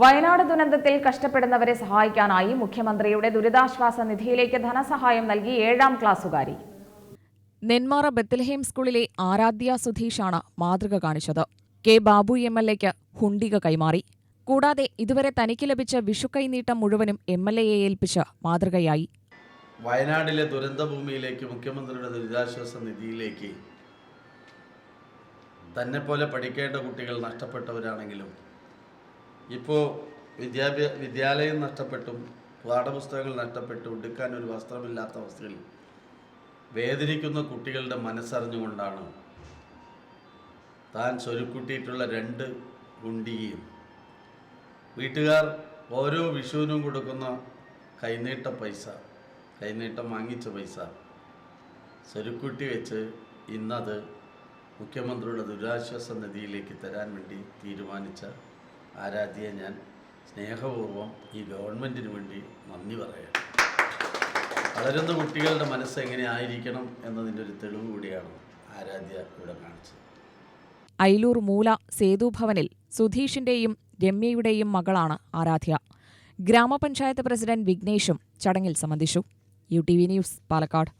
വയനാട് ദുരന്തത്തിൽ കഷ്ടപ്പെടുന്നവരെ സഹായിക്കാനായി മുഖ്യമന്ത്രിയുടെ ദുരിതാശ്വാസ നിധിയിലേക്ക് ധനസഹായം നൽകി ഏഴാം ക്ലാസ്സുകാരി. നെന്മാറ ബത്തൽഹേം സ്കൂളിലെ ആരാധ്യ സുധീഷാണ് മാതൃക കാണിച്ചത്. കെ ബാബു എം എൽ എക്ക് ഹുണ്ടിക കൈമാറി. കൂടാതെ ഇതുവരെ തനിക്ക് ലഭിച്ച വിഷുക്കൈനീട്ടം മുഴുവനും എം എൽ എയെ ഏൽപ്പിച്ച് മാതൃകയായി. വയനാടിലെ ദുരന്തഭൂമിയിലേക്ക് മുഖ്യമന്ത്രിയുടെ ദുരിതാശ്വാസ നിധിയിലേക്ക് തന്നെപ്പോലെ പഠിക്കേണ്ട കുട്ടികൾ നഷ്ടപ്പെട്ടവരാണെങ്കിലും ഇപ്പോൾ വിദ്യാഭ്യാസ വിദ്യാലയം നഷ്ടപ്പെട്ടും പാഠപുസ്തകങ്ങൾ നഷ്ടപ്പെട്ടും ഉടുക്കാൻ ഒരു വസ്ത്രമില്ലാത്ത അവസ്ഥയിൽ വേദനിക്കുന്ന കുട്ടികളുടെ മനസ്സറിഞ്ഞുകൊണ്ടാണ് താൻ സ്വരുക്കൂട്ടിയിട്ടുള്ള രണ്ട് ഗുണ്ടികയും വീട്ടുകാർ ഓരോ വിഷുവിനും കൊടുക്കുന്ന കൈനീട്ട പൈസ കൈനീട്ടം വാങ്ങിച്ച പൈസ സ്വരുക്കൂട്ടി വെച്ച് ഇന്നത് മുഖ്യമന്ത്രിയുടെ ദുരിതാശ്വാസ നിധിയിലേക്ക് തരാൻ വേണ്ടി തീരുമാനിച്ച ആരാധ്യയെ ഞാൻ സ്നേഹപൂർവം ഈ ഗവൺമെന്റിന് വേണ്ടി നന്ദി പറയാം. വളരുന്ന കുട്ടികളുടെ മനസ്സ് എങ്ങനെ ആയിരിക്കണം എന്നതിന്റെ ഒരു തെളിവ് കൂടിയാണ് ആരാധ്യ ഇവിടെ കാണിച്ചത്. ഐലൂർ മൂല സേതുഭവനിൽ സുധീഷിന്റെയും രമ്യയുടെയും മകളാണ് ആരാധ്യ. ഗ്രാമപഞ്ചായത്ത് പ്രസിഡന്റ് വിഘ്നേഷും ചടങ്ങിൽ സംബന്ധിച്ചു. U T V news Palakkad.